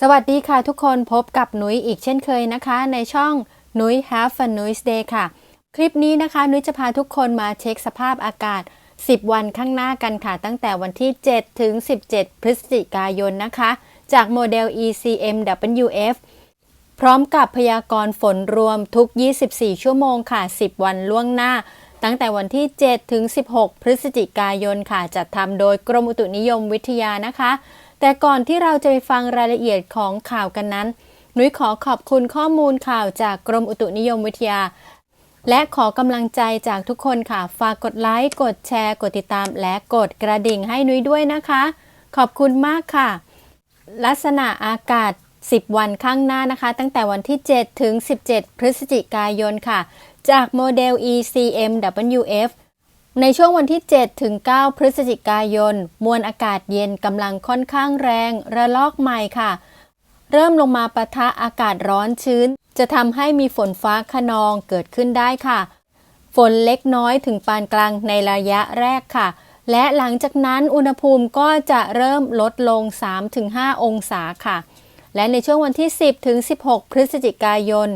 สวัสดีค่ะทุกคนพบกับนุ้ยอีกเช่นเคยนะคะ ในช่องนุ้ย Have a Noise Day ค่ะ คลิปนี้นะคะ นุ้ยจะพาทุกคนมาเช็คสภาพอากาศ 10 วันข้างหน้ากันค่ะ ตั้งแต่วันที่ 7 ถึง 17 พฤศจิกายนนะคะ จากโมเดล ECMWF พร้อมกับพยากรณ์ฝนรวมทุก 24 ชั่วโมงค่ะ 10 วันล่วงหน้า ตั้งแต่วันที่ 7 ถึง 16 พฤศจิกายนค่ะ จัดทำโดยกรมอุตุนิยมวิทยานะคะ แต่ก่อนที่เราจะไปฟังรายละเอียดของข่าวกันนั้น หนุยขอขอบคุณข้อมูลข่าวจากกรมอุตุนิยมวิทยา และขอกำลังใจจากทุกคนค่ะ ฝากกดไลค์ กดแชร์ กดติดตาม และกดกระดิ่งให้นุ้ยด้วยนะคะ ขอบคุณมากค่ะ ลักษณะอากาศ 10 วันข้างหน้านะคะ ตั้งแต่วันที่ 7 ถึง 17 พฤศจิกายนค่ะ จากโมเดล ECMWF ในช่วงวันที่ 7 ถึง 9 พฤศจิกายน มวลอากาศเย็นกำลังค่อนข้างแรง ระลอกใหม่ค่ะ เริ่มลงมาปะทะอากาศร้อนชื้น จะทำให้มีฝนฟ้าขนองเกิดขึ้นได้ค่ะ ฝนเล็กน้อยถึงปานกลางในระยะแรกค่ะ และหลังจากนั้นอุณหภูมิก็จะเริ่มลดลง 3-5 องศาค่ะ และในช่วงวันที่ 10 ถึง 16 พฤศจิกายน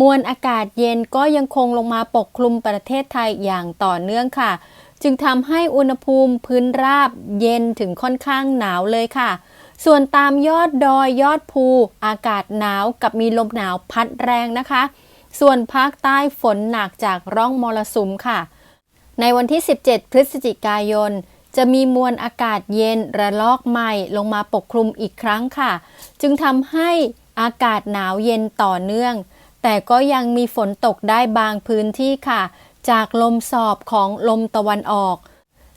มวลอากาศเย็นก็ยังคงลงมาปกคลุมประเทศไทยอย่างต่อเนื่องค่ะ จึงทำให้อุณหภูมิพื้นราบเย็นถึงค่อนข้างหนาวเลยค่ะ ส่วนตามยอดดอยยอดภู อากาศหนาวกับมีลมหนาวพัดแรงนะคะ ส่วนภาคใต้ฝนหนักจากร่องมรสุมค่ะ ในวันที่ 17 พฤศจิกายนจะมีมวลอากาศเย็นระลอกใหม่ลงมาปกคลุมอีกครั้งค่ะ จึงทำให้อากาศหนาวเย็นต่อเนื่อง แต่ก็ยังมีฝนตกได้บางพื้นที่ค่ะ จากลมสอบของลมตะวันออก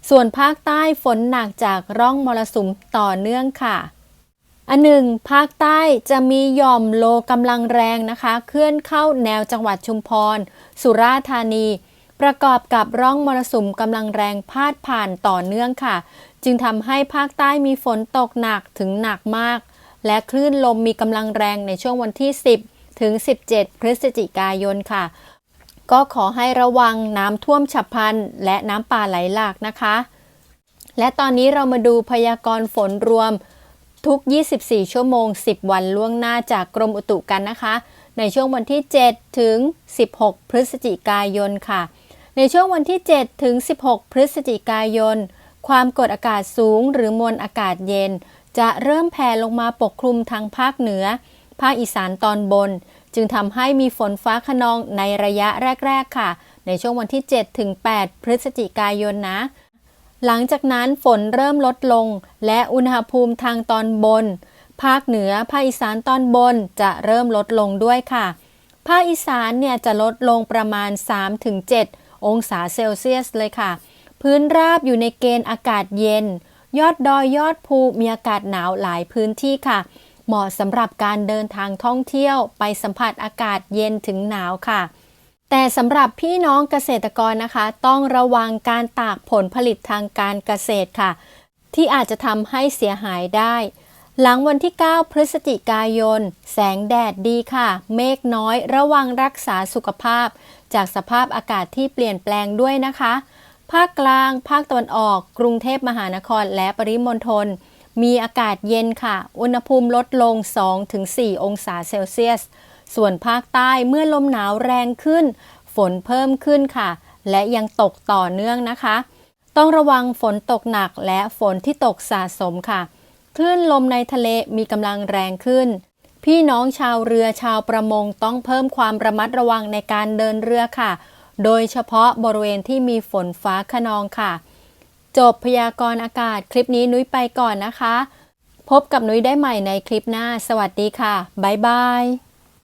ส่วนภาคใต้ฝนหนักจากร่องมรสุมต่อเนื่องค่ะ อันหนึ่งภาคใต้จะมีหย่อมโลกำลังแรงนะคะ เคลื่อนเข้าแนวจังหวัดชุมพร สุราษฎร์ธานี ประกอบกับร่องมรสุมกำลังแรงพาดผ่านต่อเนื่องค่ะ จึงทำให้ภาคใต้มีฝนตกหนักถึงหนักมาก และคลื่นลมมีกำลังแรงในช่วงวันที่ 10 ถึง 17 พฤศจิกายนค่ะ ก็ขอให้ระวังน้ำท่วมฉับพลัน และน้ำป่าไหลหลากนะคะ และตอนนี้เรามาดูพยากรณ์ฝนรวมทุก 24 ชั่วโมง 10 วันล่วงหน้าจากกรมอุตุกันนะคะ ในช่วงวันที่ 7 ถึง 16 พฤศจิกายนค่ะ ในช่วงวันที่ 7 ถึง 16 พฤศจิกายน ความกดอากาศสูงหรือมวลอากาศเย็น จะเริ่มแผ่ลงมาปกคลุมทางภาคเหนือ ภาคอีสานตอนบน จึงทำให้มีฝนฟ้าขนองในระยะแรก ๆ ค่ะ ในช่วงวันที่ 7 ถึง 8 พฤศจิกายนนะ หลังจากนั้นฝนเริ่มลดลง และอุณหภูมิทางตอนบน ภาคเหนือ ภาคอีสานตอนบนจะเริ่มลดลงด้วยค่ะ ภาคอีสานเนี่ยจะลดลงประมาณ 3-7 องศาเซลเซียสเลยค่ะ พื้นราบอยู่ในเกณฑ์อากาศเย็น ยอดดอยยอดภูมีอากาศหนาวหลายพื้นที่ค่ะ เหมาะสำหรับการเดินทางท่องเที่ยวไปสัมผัสอากาศเย็นถึงหนาวค่ะ แต่สำหรับพี่น้องเกษตรกรนะคะ ต้องระวังการตากผลผลิตทางการเกษตรค่ะ ที่อาจจะทำให้เสียหายได้ หลังวันที่ 9 พฤศจิกายน แสงแดดดีค่ะ เมฆน้อยระวังรักษาสุขภาพ จากสภาพอากาศที่เปลี่ยนแปลงด้วยนะคะ ภาคกลาง ภาคตะวันออก กรุงเทพมหานครและปริมณฑล มีอากาศเย็นค่ะ อุณหภูมิลดลง 2-4 องศาเซลเซียส ส่วนภาคใต้เมื่อลมหนาวแรงขึ้น ฝนเพิ่มขึ้นค่ะ และยังตกต่อเนื่องนะคะ ต้องระวังฝนตกหนักและฝนที่ตกสะสมค่ะ คลื่นลมในทะเลมีกำลังแรงขึ้น พี่น้องชาวเรือชาวประมงต้องเพิ่มความระมัดระวังในการเดินเรือค่ะ โดยเฉพาะบริเวณที่มีฝนฟ้าขนองค่ะ จบพยากรณ์อากาศคลิปนี้นุ้ยไปก่อนนะคะ พบกับนุ้ยได้ใหม่ในคลิปหน้า สวัสดีค่ะ บ๊ายบาย